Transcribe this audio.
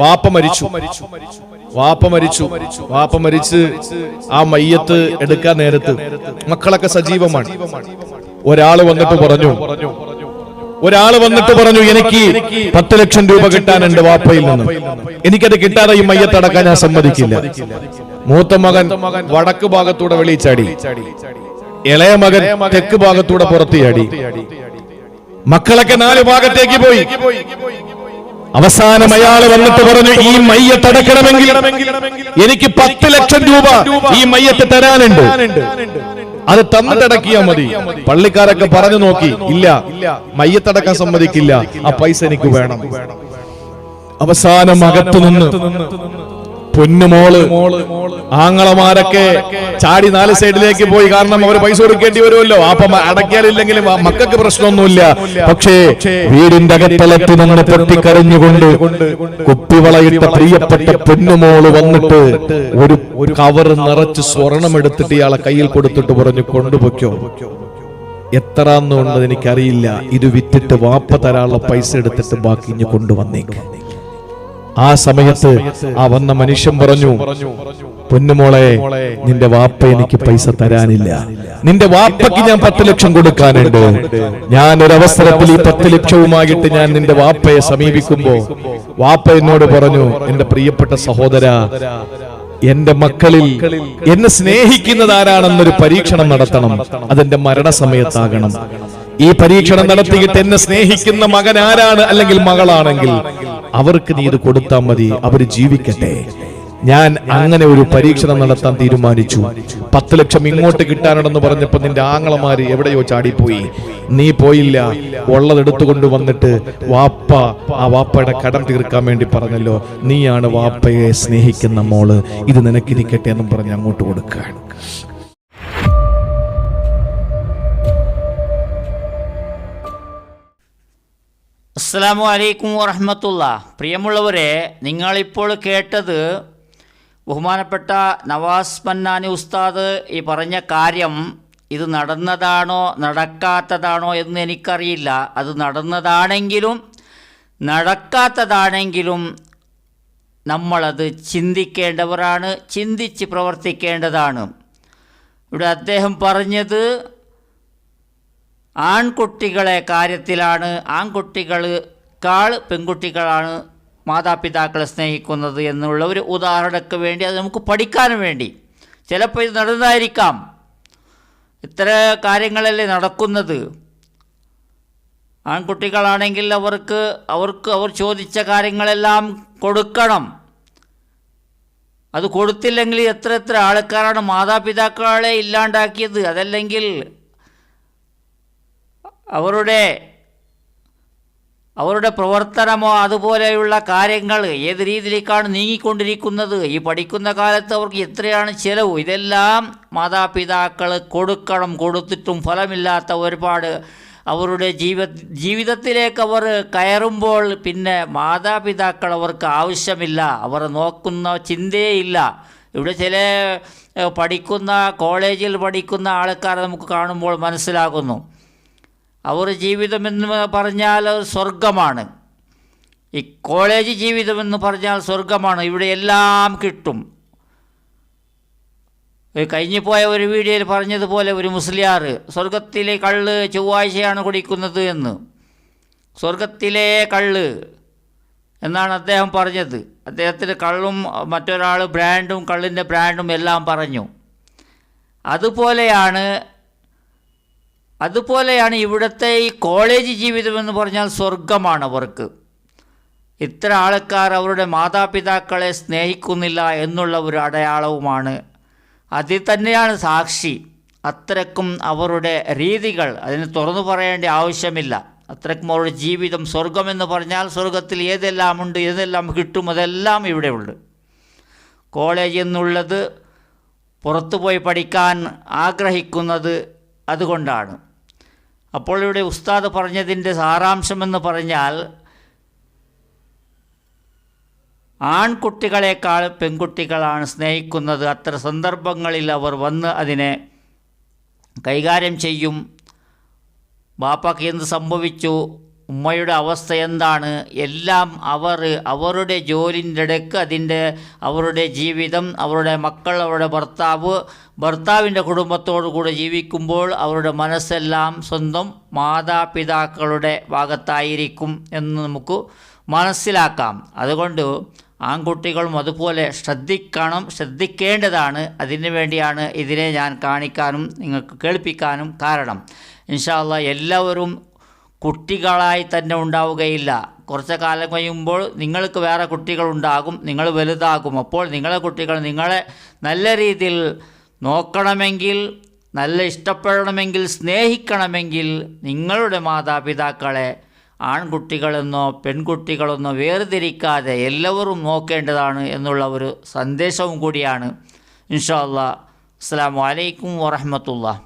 വാപ്പ മരിച്ചു. വാപ്പ മരിച്ചു. വാപ്പ മരിച്ച് ആ മയ്യത്ത് എടുക്കാൻ നേരത്ത് മക്കളൊക്കെ സജീവമാണ്. ഒരാൾ വന്നിട്ട് പറഞ്ഞു ഒരാൾ വന്നിട്ട് പറഞ്ഞു എനിക്ക് പത്ത് ലക്ഷം രൂപ കിട്ടാനുണ്ട് വാപ്പയിൽ നിന്ന്. എനിക്കത് കിട്ടാതെ ഈ മയ്യത്തടക്കാൻ ഞാൻ സമ്മതിക്കില്ല. മൂത്ത മകൻ വടക്ക് ഭാഗത്തൂടെ വെളിച്ചാടി ഇളയ മകൻ തെക്ക് ഭാഗത്തൂടെ പുറത്തിയാടി മക്കളൊക്കെ നാല് ഭാഗത്തേക്ക് പോയി. അവസാനം അയാൾ വന്നിട്ട് പറഞ്ഞു ഈ മയ്യത്തടക്കണമെങ്കിൽ എനിക്ക് പത്ത് ലക്ഷം രൂപ ഈ മയ്യത്ത് തരാനുണ്ട്. അത് തന്നിട്ടടക്കിയാ മതി. പള്ളിക്കാരൊക്കെ പറഞ്ഞു നോക്കി ഇല്ല മയ്യത്തടക്കാൻ സമ്മതിക്കില്ല ആ പൈസ എനിക്ക് വേണം. അവസാനം അകത്തു നിന്ന് പൊന്നുമോൾ. ആങ്ങളമാരൊക്കെ ചാടി നാല് സൈഡിലേക്ക് പോയി. കാരണം അവർ പൈസ കൊടുക്കേണ്ടി വരുമല്ലോ. അപ്പം അടക്കാനില്ലെങ്കിലും മക്കൾക്ക് പ്രശ്നമൊന്നുമില്ല. പക്ഷേ വീടിന്റെ അകത്തളത്തിൽ നിന്ന് പൊട്ടിക്കരഞ്ഞുകൊണ്ട് കുപ്പിവളയിട്ട പ്രിയപ്പെട്ട പൊന്നുമോൾ വന്നിട്ട് ഒരു ഒരു കവർ നിറച്ച് സ്വർണം എടുത്തിട്ട് ഇയാളെ കയ്യിൽ കൊടുത്തിട്ട് പറഞ്ഞു കൊണ്ടുപോയ്ക്കോ. എത്രാന്നുള്ളത് എനിക്കറിയില്ല. ഇത് വിറ്റിട്ട് വാപ്പ തരാനുള്ള പൈസ എടുത്തിട്ട് ബാക്കി ഇഞ്ഞ് കൊണ്ടുവന്നേക്ക്. ആ സമയത്ത് ആ വന്ന മനുഷ്യൻ പറഞ്ഞു പൊന്നുമോളെ നിന്റെ വാപ്പ എനിക്ക് പൈസ തരാനില്ല. നിന്റെ വാപ്പയ്ക്ക് ഞാൻ പത്ത് ലക്ഷം കൊടുക്കാനുണ്ട്. ഞാൻ ഒരു അവസരത്തിൽ ഈ പത്ത് ലക്ഷവുമായിട്ട് ഞാൻ നിന്റെ വാപ്പയെ സമീപിക്കുമ്പോ വാപ്പ എന്നോട് പറഞ്ഞു എന്റെ പ്രിയപ്പെട്ട സഹോദര എന്റെ മക്കളിൽ എന്നെ സ്നേഹിക്കുന്നത് ആരാണെന്നൊരു പരീക്ഷണം നടത്തണം. അതെന്റെ മരണസമയത്താകണം. ഈ പരീക്ഷണം നടത്തിയിട്ട് എന്നെ സ്നേഹിക്കുന്ന മകൻ ആരാണ്? അല്ലെങ്കിൽ മകളാണെങ്കിൽ അവർക്ക് നീ ഇത് കൊടുത്താൽ മതി അവർ ജീവിക്കട്ടെ. ഞാൻ അങ്ങനെ ഒരു പരീക്ഷണം നടത്താൻ തീരുമാനിച്ചു. പത്ത് ലക്ഷം ഇങ്ങോട്ട് കിട്ടാനുണ്ടെന്ന് പറഞ്ഞപ്പോൾ നിന്റെ ആങ്ങളമാര് എവിടെയോ ചാടിപ്പോയി. നീ പോയില്ല. ഉള്ളതെടുത്തുകൊണ്ട് വന്നിട്ട് വാപ്പ ആ വാപ്പയുടെ കടം തീർക്കാൻ വേണ്ടി പറഞ്ഞല്ലോ. നീയാണ് വാപ്പയെ സ്നേഹിക്കുന്ന മോൾ. ഇത് നിനക്കിരിക്കട്ടെ എന്നും പറഞ്ഞ് അങ്ങോട്ട് കൊടുക്കുകയാണ് അസ്സാമു അലൈക്കും വറഹമത്തുള്ള. പ്രിയമുള്ളവരെ നിങ്ങളിപ്പോൾ കേട്ടത് ബഹുമാനപ്പെട്ട നവാസ് മന്നാനി ഉസ്താദ് ഈ പറഞ്ഞ കാര്യം ഇത് നടന്നതാണോ നടക്കാത്തതാണോ എന്ന് എനിക്കറിയില്ല. അത് നടന്നതാണെങ്കിലും നടക്കാത്തതാണെങ്കിലും നമ്മളത് ചിന്തിക്കേണ്ടവരാണ് ചിന്തിച്ച് പ്രവർത്തിക്കേണ്ടതാണ്. ഇവിടെ അദ്ദേഹം പറഞ്ഞത് ആൺകുട്ടികളെ കാര്യത്തിലാണ് ആൺകുട്ടികളെക്കാൾ പെൺകുട്ടികളാണ് മാതാപിതാക്കളെ സ്നേഹിക്കുന്നത് എന്നുള്ള ഒരു ഉദാഹരണക്ക് വേണ്ടി അത് നമുക്ക് പഠിക്കാനും വേണ്ടി. ചിലപ്പോൾ ഇത് നടന്നതായിരിക്കാം. ഇത്ര കാര്യങ്ങളല്ലേ നടക്കുന്നത്? ആൺകുട്ടികളാണെങ്കിൽ അവർക്ക് അവർക്ക് അവർ ചോദിച്ച കാര്യങ്ങളെല്ലാം കൊടുക്കണം. അത് കൊടുത്തില്ലെങ്കിൽ എത്ര എത്ര ആൾക്കാരാണ് മാതാപിതാക്കളെ ഇല്ലാണ്ടാക്കിയത്? അതല്ലെങ്കിൽ അവരുടെ അവരുടെ പ്രവർത്തനമോ അതുപോലെയുള്ള കാര്യങ്ങൾ ഏത് രീതിയിലേക്കാണ് നീങ്ങിക്കൊണ്ടിരിക്കുന്നത്? ഈ പഠിക്കുന്ന കാലത്ത് അവർക്ക് എത്രയാണ് ചിലവ്? ഇതെല്ലാം മാതാപിതാക്കൾ കൊടുക്കണം കൊടുത്തിട്ടും ഫലമില്ലാത്ത ഒരുപാട് അവരുടെ ജീവ ജീവിതത്തിലേക്ക് അവർ കയറുമ്പോൾ പിന്നെ മാതാപിതാക്കൾ അവർക്ക് ആവശ്യമില്ല. അവർ നോക്കുന്ന ചിന്തയേയില്ല ഇവിടെ ചില പഠിക്കുന്ന കോളേജിൽ പഠിക്കുന്ന ആൾക്കാരെ നമുക്ക് കാണുമ്പോൾ മനസ്സിലാകുന്നു. അവർ ജീവിതമെന്ന് പറഞ്ഞാൽ സ്വർഗമാണ്. ഈ കോളേജ് ജീവിതമെന്ന് പറഞ്ഞാൽ സ്വർഗമാണ്. ഇവിടെ എല്ലാം കിട്ടും. ഒരു കഴിഞ്ഞു പോയ ഒരു വീഡിയോയിൽ പറഞ്ഞതുപോലെ ഒരു മുസ്ലിയാർ സ്വർഗത്തിലെ കള്ള് ചൊവ്വാഴ്ചയാണ് കുടിക്കുന്നത് എന്ന്. സ്വർഗത്തിലെ കള്ള് എന്നാണ് അദ്ദേഹം പറഞ്ഞത്. അദ്ദേഹത്തിന് കള്ളും മറ്റൊരാൾ ബ്രാൻഡും കള്ളിന്റെ ബ്രാൻഡും എല്ലാം പറഞ്ഞു. അതുപോലെയാണ് അതുപോലെയാണ് ഇവിടുത്തെ ഈ കോളേജ് ജീവിതം എന്ന് പറഞ്ഞാൽ സ്വർഗമാണ് അവർക്ക്. ഇത്ര ആൾക്കാർ അവരുടെ മാതാപിതാക്കളെ സ്നേഹിക്കുന്നില്ല എന്നുള്ള ഒരു അടയാളവുമാണ്. അതിൽ തന്നെയാണ് സാക്ഷി. അത്രക്കും അവരുടെ രീതികൾ അതിന് തുറന്നു പറയേണ്ട ആവശ്യമില്ല. അത്രക്കും അവരുടെ ജീവിതം സ്വർഗമെന്ന് പറഞ്ഞാൽ സ്വർഗത്തിൽ ഏതെല്ലാം ഉണ്ട് ഏതെല്ലാം കിട്ടും അതെല്ലാം ഇവിടെയുണ്ട് കോളേജ് എന്നുള്ളത് പുറത്തു പോയി പഠിക്കാൻ ആഗ്രഹിക്കുന്നത് അതുകൊണ്ടാണ്. അപ്പോൾ ഇവിടെ ഉസ്താദ് പറഞ്ഞതിന്റെ സാരാംശമെന്ന് പറഞ്ഞാൽ ആൺകുട്ടികളെക്കാൾ പെൺകുട്ടികളാണ് സ്നേഹിക്കുന്നത്. അത്ര സന്ദർഭങ്ങളിൽ അവർ വന്ന് അതിനെ കൈകാര്യം ചെയ്യും. ബാപ്പാക്ക് എന്ത് സംഭവിച്ചു? ഉമ്മയുടെ അവസ്ഥ എന്താണ്? എല്ലാം അവർ അവരുടെ ജോലിന്റെ ഇടയ്ക്ക് അതിന്റെ അവരുടെ ജീവിതം അവരുടെ മക്കൾ അവരുടെ ഭർത്താവ് ഭർത്താവിന്റെ കുടുംബത്തോടു കൂടെ ജീവിക്കുമ്പോൾ അവരുടെ മനസ്സെല്ലാം സ്വന്തം മാതാപിതാക്കളുടെ ഭാഗത്തായിരിക്കും എന്ന് നമുക്ക് മനസ്സിലാക്കാം. അതുകൊണ്ട് ആൺകുട്ടികളും അതുപോലെ ശ്രദ്ധിക്കണം ശ്രദ്ധിക്കേണ്ടതാണ്. അതിനു വേണ്ടിയാണ് ഇതിനെ ഞാൻ കാണിക്കാനും നിങ്ങൾക്ക് കേൾപ്പിക്കാനും കാരണം. ഇൻഷാല്ല എല്ലാവരും കുട്ടികളായി തന്നെ ഉണ്ടാവുകയില്ല. കുറച്ച് കാലം കഴിയുമ്പോൾ നിങ്ങൾക്ക് വേറെ കുട്ടികളുണ്ടാകും നിങ്ങൾ വലുതാകും. അപ്പോൾ നിങ്ങളെ കുട്ടികൾ നിങ്ങളെ നല്ല രീതിയിൽ നോക്കണമെങ്കിൽ നല്ല ഇഷ്ടപ്പെടണമെങ്കിൽ സ്നേഹിക്കണമെങ്കിൽ നിങ്ങളുടെ മാതാപിതാക്കളെ ആൺകുട്ടികളെന്നോ പെൺകുട്ടികളെന്നോ വേർതിരിക്കാതെ എല്ലാവരും നോക്കേണ്ടതാണ് എന്നുള്ള ഒരു സന്ദേശവും കൂടിയാണ്. ഇൻഷാ അസ്സാം വലൈക്കും വറഹമത്തുള്ള